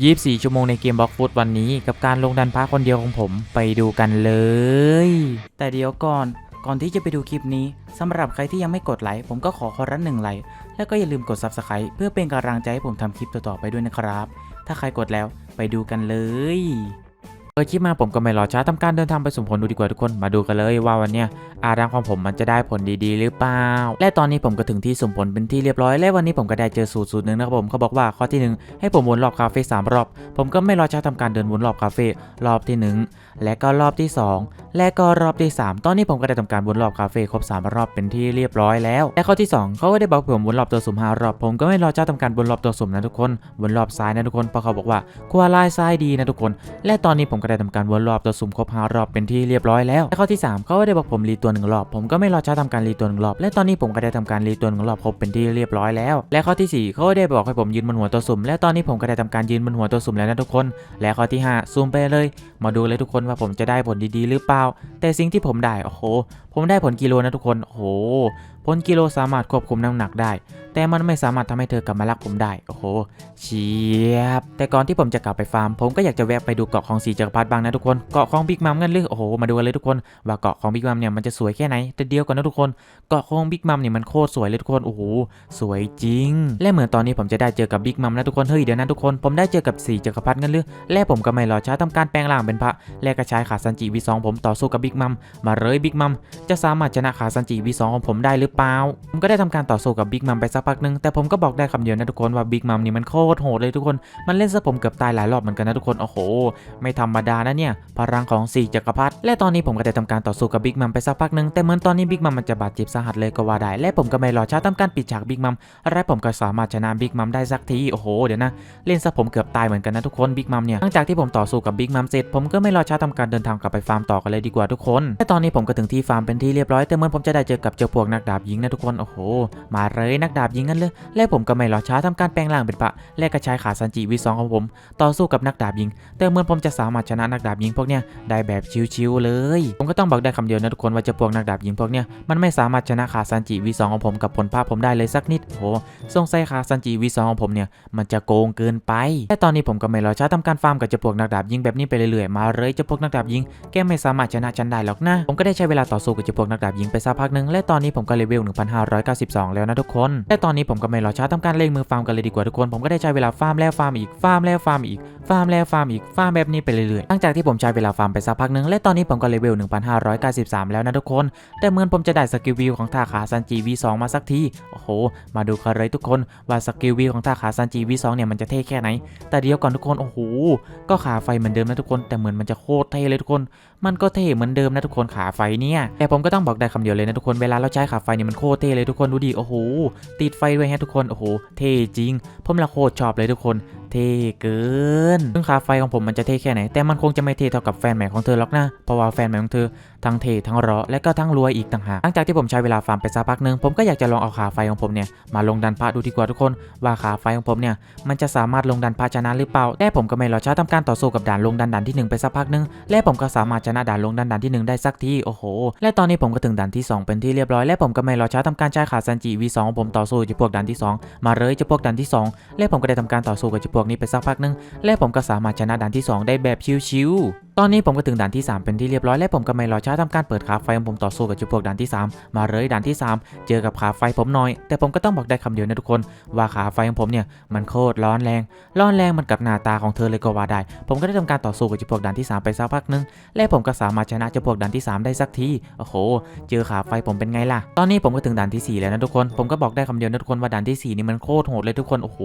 24 ชั่วโมงในเกมบล็อกฟุตวันนี้กับการลงดันพาคนเดียวของผมไปดูกันเลย แต่เดี๋ยวก่อนก่อนที่จะไปดูคลิปนี้สำหรับใครที่ยังไม่กดไลค์ผมก็ขอขอรันหนึ่งไลค์แล้วก็อย่าลืมกด Subscribe เพื่อเป็นกำลังใจให้ผมทำคลิปต่อๆไปด้วยนะครับ ถ้าใครกดแล้วไปดูกันเลย เปิดคลิปมาผมก็ไม่รอช้าทำการเดินทางไปสุ่มผลดูดีกว่าทุกคนมาดูกันเลยว่าวันเนี้ยอาดังของผมมันจะได้ผลดีๆ หรือเปล่า และตอนนี้ผมก็ถึงที่สุ่มผลเป็นที่เรียบร้อยและวันนี้ผมก็ได้เจอสูตรสูตรหนึ่งนะครับผมเขาบอกว่าข้อที่หนึ่งให้ผมวนรอบคาเฟ่สามรอบ ผมก็ไม่รอช้าทำการเดินวนรอบคาเฟ่รอบที่หนึ่งและก็รอบที่สองและก็รอบที่สามตอนนี้ผมก็ได้ทำการวนรอบคาเฟ่ครบสามรอบเป็นที่เรียบร้อยแล้ว และข้อที่สองเขาก็ได้บอกผมวนรอบตัวสุ่มห้ารอบผมก็ไม่รอเช้าทำการวนรอบตัวสุ่มนะทุกคนวนรอบซ้ายนะทุกคนเพราะเขาบอกว่าควาลายซ้ายดีนะทุกคน และตอนนี้ผมก็ได้ทำการวนรอบตัวสุ่มครบห้ารอบเป็นที่เรียบร้อยแล้วและข้อที่สามเขาก็ได้บอกผมรีตัวหนึ่งรอบ ผมก็ไม่รอเช้าทำการรีตัวหนึ่งรอบ และตอนนี้ผมก็ได้ทำการรีตัวหนึ่งรอบครบเป็นที่เรียบร้อยแล้ว และข้อที่สี่เขาก็ได้บอกให้ผมยืนบนหัวตัวสุ่มและตอนนี้ผมก็ได้ทำการยืนบนหัวตัวสุ่มแล้วนะทุกคน และข้อที่ห้าซูมไปเลย มาดูเลยทุกคนว่าผมจะได้ผลดีๆ หรือเปล่า แต่สิ่งที่ผมได้ โอ้โห ผมได้ผลกิโลนะทุกคน โอ้โห ผลกิโลสามารถควบคุมน้ำหนักได้ แต่มันไม่สามารถทำให้เธอกลับมารักผมได้ โอ้โห เชียบ แต่ก่อนที่ผมจะกลับไปฟาร์ม ผมก็อยากจะแวะไปดูเกาะของสีจักรพรรดิบ้างนะทุกคน เกาะของบิ๊กมัมกันหรือ โอ้โห มาดูกันเลยทุกคน ว่าเกาะของบิ๊กมัมเนี่ยมันจะสวยแค่ไหน แต่เดียวกันนะทุกคน เกาะของบิ๊กมัมเนี่ยมันโคตรสวยเลยทุกคน โอ้โห สวยจริง และเหมือนตอนนี้ผมจะได้เจอกับบิ๊กมัมนะทุกคน เฮ้ย เดี๋ยวนะทุกคน ผมได้เจอกับสีจักรพรรดิกันหรือ และผมก็ไม่รอช้าทำการแปลงร่างเป็นพระ และกระชายขาซันจิวีสองผมต่อสู้กับบิ๊กมัม มาเลยบิ๊กมัม จะสามารถชนะขาซันจิวีสองของผมได้หรือเปล่า ผมก็ได้ทำการต่อสู้กับบิ๊กมัมไปสักพักหนึ่งแต่ผมก็บอกได้คำเดียวนะทุกคนว่าบิ๊กมัมนี่มันโคตรโหดเลยทุกคน มันเล่นซะผมเกือบตายหลายรอบเหมือนกันนะทุกคน โอ้โห ไม่ธรรมดานะเนี่ย พลังของสี่จักรพรรดิ และตอนนี้ผมก็ได้ทำการต่อสู้กับบิ๊กมัมไปสักพักหนึ่งแต่เหมือนตอนนี้บิ๊กมัมมันจะบาดเจ็บสาหัสเลยก็ว่าได้ และผมก็ไม่รอช้าทำการปิดฉากบิ๊กมัม และผมก็สามารถชนะบิ๊กมัมได้สักที โอ้โห เดี๋ยวนะ เล่นซะผมเกือบตายเหมือนกันนะทุกคนบิ๊กมัมเนี่ย หลังจากที่ผมต่อสู้กับบิ๊กมัมเสร็จ ผมก็ไม่รอช้าทำการเดินทางกลับไปฟาร์มต่อกันเลยดีกว่าทุกคน และตอนนี้ผมก็ถึงที่ฟาร์มเป็นที่เรียบร้อยแต่เหมื่อนผมจะได้เจอกับเจ้าพวกนักดาบหญิงนะทุกคนโอ้โห มาเลยนักดาบหญิงกันเลย และผมก็ไม่รอช้าทำการแปลงร่างเป็นพระและกระชายขาซันจิวีสองของผม ต่อสู้กับนักดาบหญิง แต่เมื่อผมจะสามารถชนะนักดาบหญิงพวกเนี้ยได้แบบชิวๆเลย ผมก็ต้องบอกได้คำเดียวนะทุกคนว่าเจ้าพวกนักดาบหญิงพวกเนี้ยมันไม่สามารถชนะขาซันจิวีสองของผมกับผลภาพผมได้เลยสักนิดโอ้โหสงสัยขาซันจิวีสองของผมเนี่ยมันจะโกงเกินไปแต่ตอนนี้ผมก็ไม่รอช้าทำการฟาร์มกับเจ้าพวกนักดาบยิงแบบนี้ไปเรื่อยๆมาเลยเจ้าพวกนักดาบยิงแกไม่สามารถชนะฉันได้หรอกนะผมก็ได้ใช้เวลาต่อสู้กับจ้าพวกนักดาบยิงไปสักพักหนึ่งและตอนนี้ผมก็เลเวล 1592 แล้วนะทุกคน แต่ตอนนี้ผมก็ไม่รอช้าทำการเล่งมือฟาร์มกันเลยดีกว่าทุกคน ผมก็ได้ใช้เวลาฟาร์มแล้วฟาร์มอีก ฟาร์มแล้วฟาร์มอีก ฟาร์มแล้วฟาร์มอีก ฟาร์มแบบนี้ไปเรื่อยๆ หลังจากที่ผมใช้เวลาฟาร์มไปสักพักหนึ่งและตอนนี้ผมก็เลเวล 1593 แล้วนะทุกคน แต่เหมือนผมจะได้สกิลวิวของท่าขาซันจี V2 มาสักที โอ้โห มาดูกันเลยทุกคนว่าสกิลวิวของท่าขาซันจี V2 เนี่ยมันจะเท่แค่ไหน แต่เดี๋ยวก่อนทุกคน โอ้โห ก็ขาไฟเหมือนเดิมนะทุกคน แต่เหมือนมันจะโคตรเท่เลยทุกคน มันก็เท่เหมือนเดิมนะทุกคนขาไฟเนี่ยแต่ผมก็ต้องบอกได้คำเดียวเลยนะทุกคนเวลาเราใช้ขาไฟเนี่ยมันโคตรเท่เลยทุกคนดูดิโอ้โหติดไฟด้วยฮะทุกคนโอ้โหเท่จริง ผมละโคตรชอบเลยทุกคน เท่เกินซึ่งขาไฟของผมมันจะเท่แค่ไหน แต่มันคงจะไม่เท่เท่ากับแฟนใหม่ของเธอหรอกนะ เพราะว่าแฟนใหม่ของเธอทั้งเททั้งรอและก็ทั้งรวยอีกต่างหาก หลังจากที่ผมใช้เวลาฟาร์มไปสักพักหนึ่งผมก็อยากจะลองเอาขาไฟของผมเนี่ยมาลงดันพระดูดีกว่าทุกคน ว่าขาไฟของผมเนี่ยมันจะสามารถลงดันพระชนะหรือเปล่า แต่ผมก็ไม่รอช้าทำการต่อสู้กับด่านลงดันด่านที่หนึ่งไปสักพักหนึ่งและผมก็สามารถชนะด่านลงดันด่านที่หนึ่งได้สักทีโอ้โห และตอนนี้ผมก็ถึงด่านที่สองเป็นที่เรียบร้อยและผมก็ไม่รอช้าทำการใช้ขาซันจิ V2 ของผมต่อสู้กับพวกด่านที่สองมาเลยจะพวกด่านที่สองและผมก็ได้ทำการต่อสู้กับพวกนี้ไปสักพักนึง และผมก็สามารถชนะด่านที่สองได้แบบชิวๆตอนนี้ผมก็ถึงด่านที่ 3 เป็นที่เรียบร้อยและผมก็ไม่รอช้าทำการเปิดขาไฟของผมต่อสู้กับจุพวกด่านที่ 3 มาเลยด่านที่ 3 เจอกับขาไฟผมหน่อย แต่ผมก็ต้องบอกได้คำเดียวนะทุกคน ว่าขาไฟของผมเนี่ยมันโคตรร้อนแรง ร้อนแรงมันกับหน้าตาของเธอเลยก็ว่าได้ ผมก็ได้ทำการต่อสู้กับจุพวกด่านที่ 3 ไปสักพักหนึง และผมก็สามารถชนะจุพวกด่านที่ 3 ได้สักทีโอ้โห เจอขาไฟผมเป็นไงล่ะ ตอนนี้ผมก็ถึงด่านทีสี่4 แล้วนะทุกคนผมก็บอกได้คำเดียวนะทุกคนว่าด่านที่สี่นี่มันโคตรโหดเลยทุกคนโอ้โห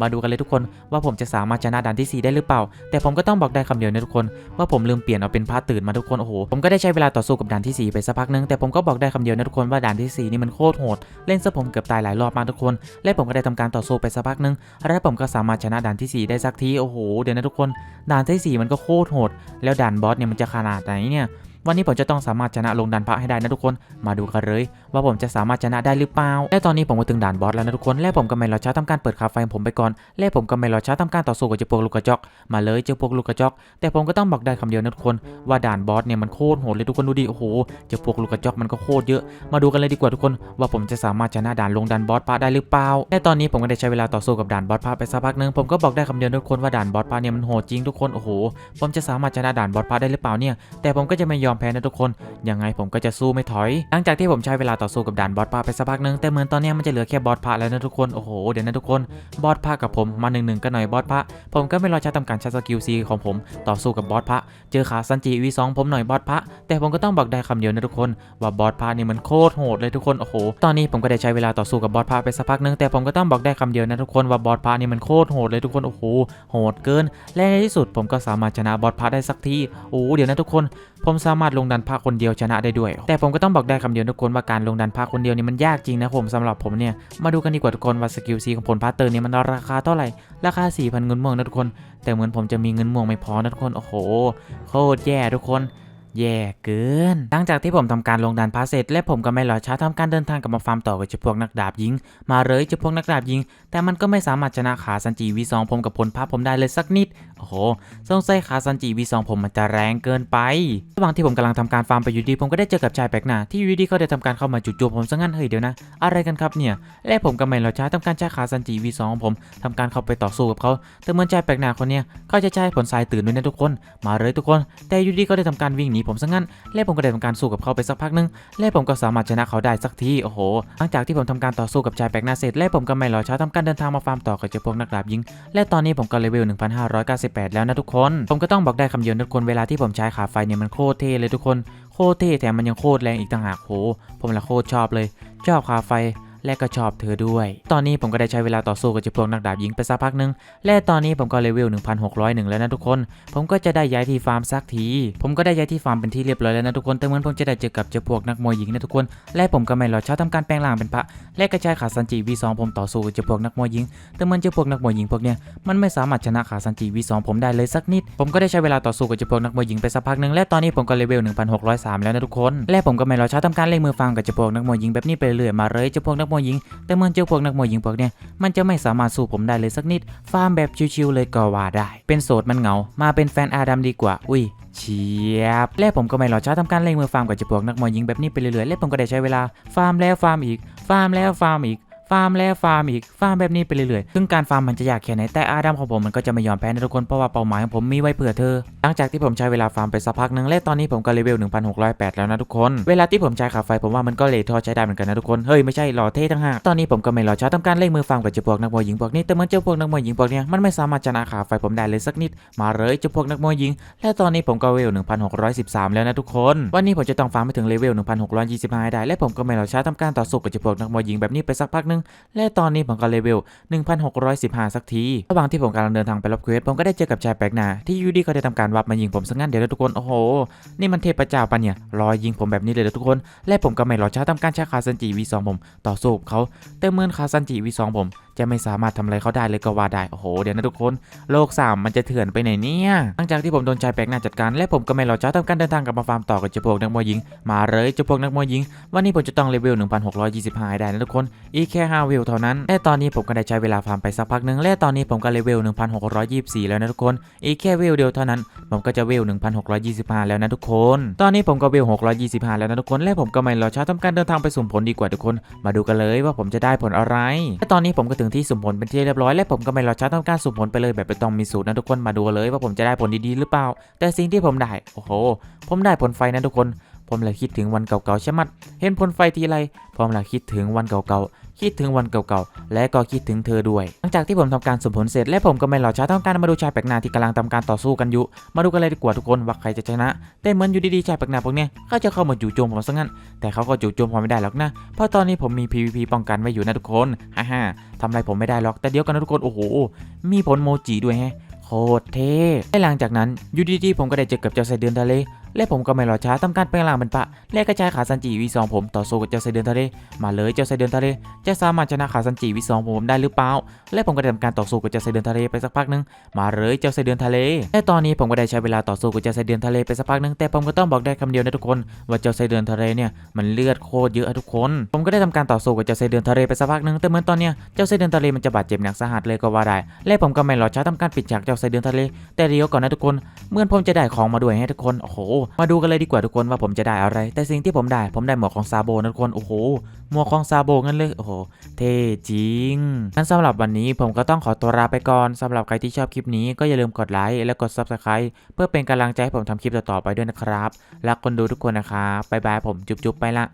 มาดูกันเลยทุกคน ว่าผมจะสามารถชนะด่านที่สี่ได้หรือเปล่า แต่ผมก็ต้องบอกได้คำเดียวนะทุกคนว่าผมลืมเปลี่ยนเอาเป็นพาร์ทตื่นมาทุกคนโอ้โหผมก็ได้ใช้เวลาต่อสู้กับด่านที่ 4 ไปสักพักนึงแต่ผมก็บอกได้คำเดียวนะทุกคนว่าด่านที่4นี่มันโคตรโหดเล่นซะผมเกือบตายหลายรอบมากทุกคน และผมก็ได้ทำการต่อสู้ไปสักพักนึงและผมก็สามารถชนะด่านที่ 4 ได้สักทีโอ้โหเดี๋ยวนะทุกคนด่านที่ 4 มันก็โคตรโหดแล้วด่านบอสเนี่ยมันจะขนาดไหนเนี่ย วันนี้ผมจะต้องสามารถชนะลงดันพระให้ได้นะทุกคน มาดูกันเลย ว่าผมจะสามารถชนะได้หรือเปล่า และตอนนี้ผมก็ถึงด่านบอสแล้วนะทุกคน และผมก็ไม่รอช้าทำการเปิดคาไฟผมไปก่อน และผมก็ไม่รอช้าทำการต่อสู้กับเจ้าพวกลูกกระจอก มาเลยเจ้าพวกลูกกระจอก แต่ผมก็ต้องบอกได้คำเดียวนะทุกคน ว่าด่านบอสเนี่ยมันโคตรโหดเลยทุกคนดูดิ โอ้โห เจ้าพวกลูกกระจอกมันก็โคตรเยอะ มาดูกันเลยดีกว่าทุกคน ว่าผมจะสามารถชนะด่านลงดันบอสพระได้หรือเปล่า และตอนนี้ผมก็ได้ใช้เวลาต่อสู้กับด่านบอสพระไปสักพักหนึงผมก็บอกได้คำเดียวนะทุกคนว่าด่านบอสพระเนี่ยมันโหดจริงทุกคนโอ้โหผมจะสามารถชนะด่านบอสพระได้หรือเปล่าเนี่ยแต่ผมก็จะไม่ยอมแพ้นะทุกคน ยังไงผมก็จะสู้ไม่ถอย หลังจากที่ผมใช้เวลาต่อสู้กับด่านบอสพระไปสักพักหนึง แต่เหมือนตอนนี้มันจะเหลือแค่บอสพระแล้วนะทุกคน โอ้โห เดี๋ยวนะทุกคน บอสพระกับผมมาหนึ่งหนึ่งกันหน่อยบอสพระผมก็ไม่รอช้าทำการใช้สกิลซีของผมต่อสู้กับบอสพระเจอขาซันจิวีสองผมหน่อยบอสพระแต่ผมก็ต้องบอกได้คำเดียวนะทุกคน ว่าบอสพระนี่มันโคตรโหดเลยทุกคน โอ้โห ตอนนี้ผมก็ได้ใช้เวลาต่อสู้กับบอสพระไปสักพักหนึงแต่ผมก็ต้องบอกได้คำเดียวนะทุกคนว่าบอสพระนี่มันโคตรโหดเลยทุกคน โอ้โห โหดเกิน และในที่สุดผมก็สามารถชนะบอสพระได้สักที โอ้ เดี๋ยวนะทุกคน ผมสามารถลงดันพระคนเดียวชนะได้ด้วย แต่ผมก็ต้องบอกได้คำเดียวทุกคนว่าการลงดันพระคนเดียวนี่มันยากจริงนะผมสำหรับผมเนี่ย มาดูกันดีกว่าทุกคนว่าสกิลซีของผลพาเตอร์เนี่ยมันราคาเท่าไหร่ ราคา 4,000เงินม่วงนะทุกคน แต่เหมือนผมจะมีเงินม่วงไม่พอนะทุกคน โอ้โห โคตรแย่ทุกคน แย่เกิน หลังจากที่ผมทำการลงดันพาเสร็จและผมก็ไม่รอช้าทำการเดินทางกลับมาฟาร์มต่อกับเจ้าพวกนักดาบยิง มาเลยเจ้าพวกนักดาบยิง แต่มันก็ไม่สามารถชนะขาซันจีวีสองผมกับผลพาผมได้เลยสักนิด โอ้โหสงสัยขาซันจีวีสองผมมันจะแรงเกินไประหว่างที่ผมกำลังทำการฟาร์มไปอยู่ดี ผมก็ได้เจอกับชายแปลกหน้าที่อยู่ดีเขาได้ทำการเข้ามาจู่โจมผมซะงั้นเฮ้ยเดี๋ยวนะ อะไรกันครับเนี่ย และผมก็ไม่รอช้าทำการใช้ขาซันจีวีสองของผมทำการเข้าไปต่อสู้กับเขาแต่เหมือนชายแปลกหน้าคนเนี้ยเขาจะใช้ผลสายตื่นด้วยนะทุกคน มาเลยทุกคน แต่อยู่ดีก็ได้ทำการวิ่งหนีผมซะงั้น และผมก็ได้ทำการสู้กับเขาไปสักพักหนึง และผมก็สามารถชนะเขาได้สักทีโอ้โห หลังจากที่ผมทำการต่อสู้กับชายแปลกหน้าเสร็จ และผมก็ไม่รอช้าทำการเดินทางมาฟาร์มต่อกับเจ้าพวกนักดาบยิง และตอนนี้ผมก็เลเวล 1598 แล้วนะทุกคน ผมก็ต้องบอกได้คำเดียวทุกคนเวลาที่ผมใช้ขาไฟเนี่ยมันโคตรเท่เลยทุกคน โคตรเท่แถมมันยังโคตรแรงอีกต่างหากโห ผมละโคตรชอบเลยชอบขาไฟ และก็ชอบเธอด้วย ตอนนี้ผมก็ได้ใช้เวลาต่อสู้กับเจ้าพวกนักดาบหญิงไปสักพักหนึง และตอนนี้ผมก็เลเวล 1601 แล้วนะทุกคน ผมก็จะได้ย้ายที่ฟาร์มสักที ผมก็ได้ย้ายที่ฟาร์มเป็นที่เรียบร้อยแล้วนะทุกคน แต่เหมือนผมจะได้เจอกับเจ้าพวกนักมวยหญิงนะทุกคน และผมก็ไม่รอช้าทำการแปลงร่างเป็นพระ และกระจายขาซันจิวีสองผมต่อสู้กับเจ้าพวกนักมวยหญิง แต่เหมือนเจ้าพวกนักมวยหญิงพวกเนี้ยมันไม่สามารถชนะขาซันจิวีสองผมได้เลยสักนิด ผมก็ได้ใช้เวลาต่อสู้กับเจ้าพวกนักมวยหญิงไปสักพักนึงและตอนนี้ผมก็เลเวล 1603 แล้วนะทุกคน และผมก็ไม่รอช้าทำการเล่งมือฟังกับเจ้าพวกนักมวยหญิงแบบนี้ไปเรื่อยมาเลยเจ้าพวกนักมวยหญิง แต่เมื่อเจ้าพวกนักมวยหญิงพวกเนี้ยมันจะไม่สามารถสู้ผมได้เลยสักนิด ฟาร์มแบบชิวๆเลยก็ว่าได้ เป็นโสดมันเหงา มาเป็นแฟนอาดัมดีกว่า อุ้ยเชียบ และผมก็ไม่รอช้าทำการเล่งมือฟาร์มกับเจ้าพวกนักมวยหญิงแบบนี้ไปเรื่อยๆ และผมก็ได้ใช้เวลาฟาร์มแล้วฟาร์มอีก ฟาร์มแล้วฟาร์มอีก ฟาร์มแล้วฟาร์มอีกฟาร์มแบบนี้ไปเรื่อยๆ ซึ่งการฟาร์มมันจะยากแค่ไหนแต่อาดัมของผมมันก็จะไม่ยอมแพ้นะทุกคนเพราะว่าเป้าหมายของผมมีไว้เผื่อเธอ หลังจากที่ผมใช้เวลาฟาร์มไปสักพักหนึ่งและตอนนี้ผมก็เลเวล 1608 แล้วนะทุกคน เวลาที่ผมใช้ขาไฟผมว่ามันก็เลทอใช้ได้เหมือนกันนะทุกคน เฮ้ยไม่ใช่หล่อเท่ทั้งหากตอนนี้ผมก็ไม่รอช้าทำการเล่งมือฟาร์มกับเจ้าพวกนักมวยหญิงพวกนี้แต่เหมือนเจ้าพวกนักมวยหญิงพวกนี้มันไม่สามารถชนะขาไฟผมได้เลยสักนิด มาเลยเจ้าพวกนักมวยหญิง และตอนนี้ผมก็เวล 1613 แล้วนะทุกคน วันนี้ผมจะต้องฟาร์มไปถึงเลเวล 1625 ได้ และผมก็ไม่รอช้าทำการต่อสู้กับเจ้าพวกนักมวยหญิงแบบนี้ไปสักพักนึงและตอนนี้ผมก็เลเวล 1615 สักที ระหว่างที่ผมกำลังเดินทางไปรับเควสผมก็ได้เจอกับชายแปลกหน้าที่ยูดีเขาได้ทำการวับมายิงผมซะงั้นเดี๋ยวทุกคน โอ้โห นี่มันเทพเจ้าปะเนี่ย รอยยิงผมแบบนี้เลยทุกคน และผมก็ไม่รอช้าทำการใช้คาซันจิวีสองผม ต่อสู้กับเขาแต่เมือนคาซันจิวีสองผมจะไม่สามารถทำอะไรเขาได้เลยก็ว่าได้ โอ้โห เดี๋ยวนะทุกคน โลก 3 มันจะเถื่อนไปไหนเนี่ย หลังจากที่ผมโดนชายแปลกหน้าจัดการ และผมก็ไม่รอช้าทำการเดินทางกลับมาฟาร์มต่อกับเจ้าพวกนักมวยหญิง มาเลยเจ้าพวกนักมวยหญิง วันนี้ผมจะต้องเลเวล 1625ให้ได้นะทุกคน อีกแค่5เวลเท่านั้น และตอนนี้ผมก็ได้ใช้เวลาฟาร์มไปสักพักหนึ่งและตอนนี้ผมก็เลเวล 1624 แล้วนะทุกคน อีกแค่เวลเดียวเท่านั้น ผมก็จะเวล 1625 แล้วนะทุกคน ตอนนี้ผมก็เวล 625 แล้วนะทุกคน และผมก็ไม่รอช้าทำการเดินทางไปสุ่มผลดีกว่าทุกคน มาดูกันเลยว่าผมจะได้ผลอะไรและตอนนี้ผมก็ถึงที่สุ่มผลเป็นที่เรียบร้อยและผมก็ไม่รอช้าทำการสุ่มผลไปเลยแบบไม่ต้องมีสูตรนะทุกคนมาดูเลยว่าผมจะได้ผลดีๆหรือเปล่า แต่สิ่งที่ผมได้โอ้โห ผมได้ผลไฟนะทุกคน ผมเลยคิดถึงวันเก่าๆใช่ไหมดเห็นผลไฟทีไรผมเลยคิดถึงวันเก่าๆ คิดถึงวันเก่าๆ และก็คิดถึงเธอด้วย หลังจากที่ผมทำการสมผลเสร็จและผมก็ไม่รอช้าต้องการมาดูชายแปลกหน้าที่กำลังทำการต่อสู้กันอยู่ มาดูกันเลยดีกว่าทุกคนว่าใครจะชนะ แต่เหมือนอยู่ดีๆชายแปลกหน้าพวกเนี้ยเขาจะเข้ามาจู่โจมผมซะงั้น แต่เขาก็จู่โจมผมไม่ได้หรอกนะ เพราะตอนนี้ผมมี PVP ป้องกันไว้อยู่นะทุกคนฮ่าฮ่าทำอะไรผมไม่ได้หรอก แต่เดี๋ยวกันนะทุกคนโอ้โห มีผลโมจิด้วยแฮะโคตรเท่และหลังจากนั้นอยูดีๆผมก็ได้เจอกับเจ้าไส้เดือนทะเล และผมก็ไม่รอช้าทำการแปลงร่างเป็นพระและกระจายขาซันจิวีสองผมต่อสู้กับเจ้าไซเดือนทะเลมาเลยเจ้าไซเดือนทะเลจะสามารถชนะขาซันจิวีสองผมได้หรือเปล่า และผมก็ได้ทำการต่อสู้กับเจ้าไซเดือนทะเลไปสักพักหนึงมาเลยเจ้าไซเดือนทะเลและตอนนี้ผมก็ได้ใช้เวลาต่อสู้กับเจ้าไซเดือนทะเลไปสักพักหนึงแต่ผมก็ต้องบอกได้คำเดียวนะทุกคน ว่าเจ้าไซเดือนทะเลเนี่ยมันเลือดโคตรเยอะทุกคน ผมก็ได้ทำการต่อสู้กับเจ้าไซเดือนทะเลไปสักพักหนึงแต่เหมือนตอนเนี้ยเจ้าไซเดือนทะเลมันจะบาดเจ็บหนักสาหัสเลยก็ว่าได้ และผมก็ไม่รอช้าทำการปิดฉากเจ้าไซเดือนทะเล แต่เดี๋ยวก่อนนะทุกคนเหมื่อนผมจะได้ของมาด้วยให้ทุกคนโอ้โหมาดูกันเลยดีกว่าทุกคนว่าผมจะได้อะไร แต่สิ่งที่ผมได้ผมได้หมวกของซาโบนะทุกคนโอ้โหหมวกของซาโบงั้นเลยโอ้โหเท่จริงงั้นสำหรับวันนี้ผมก็ต้องขอตัวลาไปก่อนสำหรับใครที่ชอบคลิปนี้ก็อย่าลืมกดไลค์และกด Subscribe เพื่อเป็นกำลังใจให้ผมทำคลิปต่อๆไปด้วยนะครับรักคนดูทุกคนนะครับบ๊ายบายผมจุ๊บๆไปละ